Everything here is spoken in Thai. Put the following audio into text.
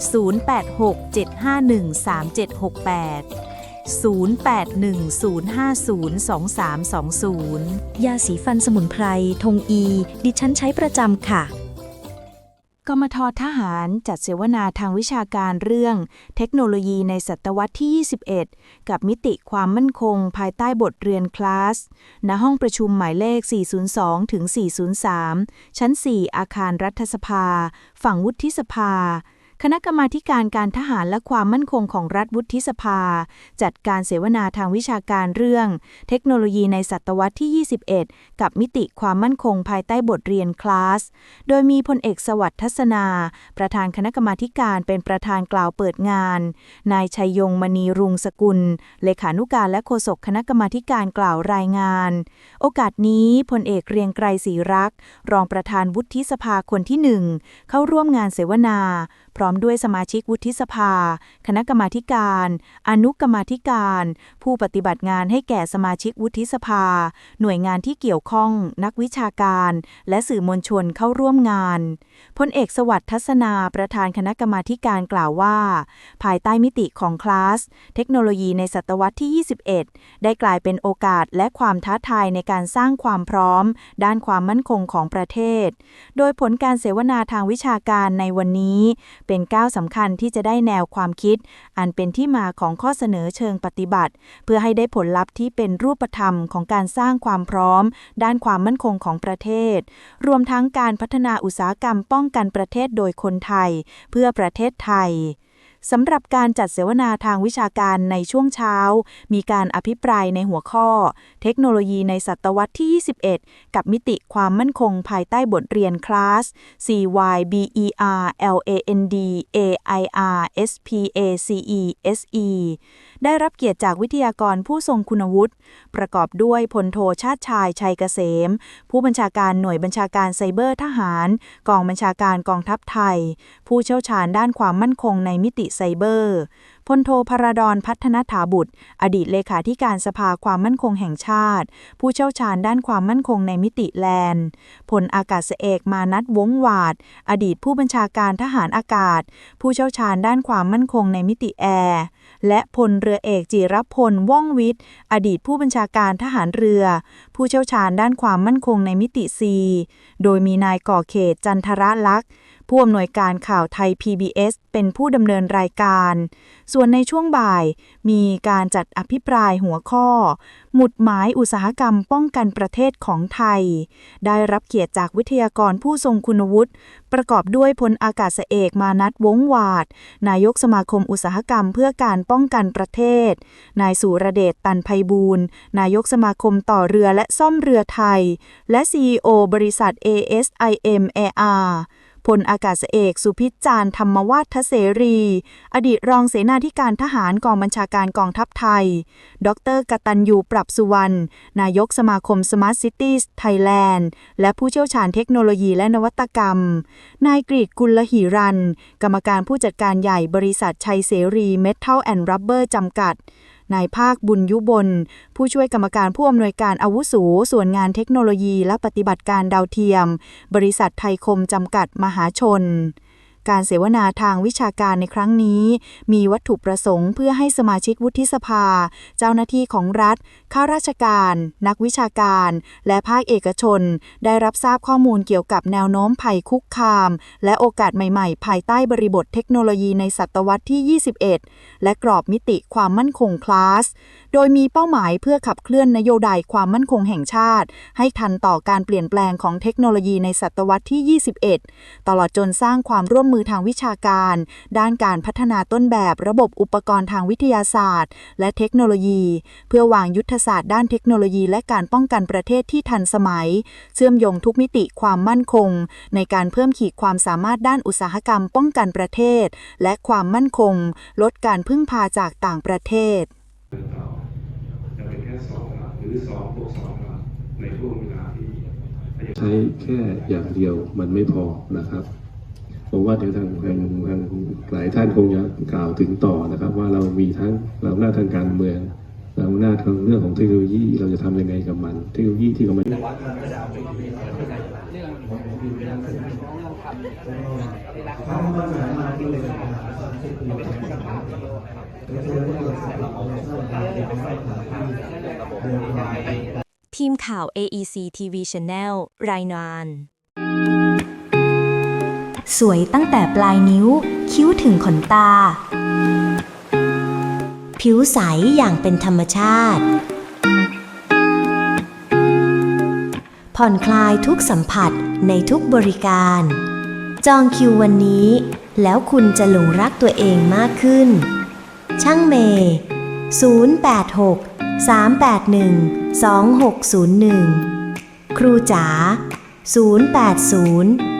0867513768 0810502320 ยาสีฟันสมุนไพร ทงอี ดิฉันใช้ประจำค่ะ กมททหารจัดเสวนาทางวิชาการเรื่อง เทคโนโลยีในศตวรรษที่ 21 กับมิติความมั่นคงภายใต้บทเรียนคลาส ณ ห้องประชุมหมายเลข 402 ถึง 403 ชั้น 4 อาคารรัฐสภา ฝั่งวุฒิสภา คณะกรรมาการการทหารและความมั่นคงของรัฐวุฒิสภา จัดการเสวนาทางวิชาการเรื่อง เทคโนโลยีในศตวรรษที่ 21 กับมิติความมั่นคงภายใต้บทเรียนคลาส โดยมีพลเอกสวัสดิ์ทัศนา ประธานคณะกรรมาการเป็นประธานกล่าวเปิดงาน นายชัยยงมณีรุงสกุล เลขานุการและโฆษกคณะกรรมาการกล่าวรายงาน โอกาสนี้พลเอกเรียงไกรศรีรักษ์รองประธานวุฒิสภาคนที่หนึ่งเข้าร่วมงานเสวนา พร้อมด้วยสมาชิกวุฒิสภา คณะกรรมาการ อนุกรรมาธิการ ผู้ปฏิบัติงานให้แก่สมาชิกวุฒิสภา หน่วยงานที่เกี่ยวข้อง นักวิชาการ และสื่อมวลชนเข้าร่วมงานพลเอกสวัสดิ์ทัศนาประธานคณะกรรมาการกล่าวว่า ภายใต้มิติของคลาส เทคโนโลยีในศตวรรษที่ 21 ได้กลายเป็นโอกาสและความท้าทายในการสร้างความพร้อม ด้านความมั่นคงของประเทศ โดยผลการเสวนาทางวิชาการในวันนี้ เป็นก้าวสำคัญที่จะได้แนวความคิด อันเป็นที่มาของข้อเสนอเชิงปฏิบัติ เพื่อให้ได้ผลลัพธ์ที่เป็นรูปธรรมของการสร้างความพร้อม ด้านความมั่นคงของประเทศ รวมทั้งการพัฒนาอุตสาหกรรมป้องกันประเทศโดยคนไทย เพื่อประเทศไทย สำหรับการจัดเสวนาทางวิชาการในช่วงเช้า มีการอภิปรายในหัวข้อ เทคโนโลยีในศตวรรษที่ 21 กับมิติความมั่นคงภายใต้บทเรียนคลาส CYBER LAND AIR SPACE SE ได้รับเกียรติจากวิทยากรผู้ทรงคุณวุฒิ ประกอบด้วยพลโทชาติชายชัยเกษม ผู้บัญชาการหน่วยบัญชาการไซเบอร์ทหาร กองบัญชาการกองทัพไทย ผู้เชี่ยวชาญด้านความมั่นคงในมิติไซเบอร์พลโทพระดอนพัฒนถาบุตร อดีตเลขาธิการสภาความมั่นคงแห่งชาติ ผู้เชี่ยวชาญด้านความมั่นคงในมิติแลนด์พลอากาศเอกมานัทวงหวาด อดีตผู้บัญชาการทหารอากาศ ผู้เชี่ยวชาญด้านความมั่นคงในมิติแอร์และพลเรือเอกจิรพลว่องวิทย์ อดีตผู้บัญชาการทหารเรือ ผู้เชี่ยวชาญด้านความมั่นคงในมิติซีโดยมีนายก่อเขตจันทรลักษณ์ ผู้อำนวยการข่าวไทย PBS เป็นผู้ดำเนินรายการ ส่วนในช่วงบ่ายมีการจัดอภิปรายหัวข้อ หมุดหมายอุตสาหกรรมป้องกันประเทศของไทย ได้รับเกียรติจากวิทยากรผู้ทรงคุณวุฒิ ประกอบด้วยพลอากาศเอกมานัทวงหวาด นายกสมาคมอุตสาหกรรมเพื่อการป้องกันประเทศ นายสุรเดชตันไพบูลย์นายกสมาคมต่อเรือและซ่อมเรือไทย และ CEO บริษัท ASIM AR ลอากาศเอก สุพิจารณ์ธรรมวาฒเสรี อดีตรองเสนาธิการทหารกองบัญชาการกองทัพไทย ดรกตัญญูปรับสุวรรณ นายกสมาคม Smart Cities Thailand และผู้เชี่ยวชาญเทคโนโลยีและนวัตกรรม นายกรีดกุลหิรัน กรรมการผู้จัดการใหญ่บริษัทชัยเสรีเมทัลแอนด์รับเบอร์จำกัด นายภาคบุญยุบล ผู้ช่วยกรรมการผู้อำนวยการอาวุโสส่วนงานเทคโนโลยีและปฏิบัติการดาวเทียม บริษัทไทยคมจำกัดมหาชน การเสวนาทางวิชาการในครั้งนี้ มีวัตถุประสงค์เพื่อให้สมาชิกวุฒิสภา เจ้าหน้าที่ของรัฐ ข้าราชการ นักวิชาการ และภาคเอกชน ได้รับทราบข้อมูลเกี่ยวกับแนวโน้มภัยคุกคาม และโอกาสใหม่ ๆ ภายใต้บริบทเทคโนโลยีในศตวรรษที่ 21 และกรอบมิติความมั่นคงคลาส โดยมีเป้าหมายเพื่อขับเคลื่อนนโยบายความมั่นคงแห่งชาติ ให้ทันต่อการเปลี่ยนแปลงของเทคโนโลยีในศตวรรษที่ 21 ตลอดจนสร้างความร่วมมือทางวิชาการ ด้านการพัฒนาต้นแบบระบบอุปกรณ์ทางวิทยาศาสตร์ และเทคโนโลยี เพื่อวางยุทธศาสตร์ด้านเทคโนโลยีและการป้องกันประเทศที่ทันสมัย เชื่อมโยงทุกมิติความมั่นคง ในการเพิ่มขีดความสามารถด้านอุตสาหกรรมป้องกันประเทศ และความมั่นคง ลดการพึ่งพาจากต่างประเทศจะเป็นแค่สองหรือสองบวกสองในช่วงเวลาที่ใช้แค่อย่างเดียวมันไม่พอนะครับ ผมว่าเดี๋ยวทางทางทางหลายท่านคงจะกล่าวถึงต่อนะครับ ว่าเรามีทั้งเราหน้าทางการเมืองเราหน้าทางเรื่องของเทคโนโลยีเราจะทำยังไงกับมัน เทคโนโลยีที่กำลังทีมข่าว AEC TV Channel รายงาน สวยตั้งแต่ปลายนิ้ว คิ้วถึงขนตา ผิวใสอย่างเป็นธรรมชาติ ผ่อนคลายทุกสัมผัสในทุกบริการ จองคิววันนี้ แล้วคุณจะหลงรักตัวเองมากขึ้น ช่างเมย์086 381 2601 ครูจ๋า080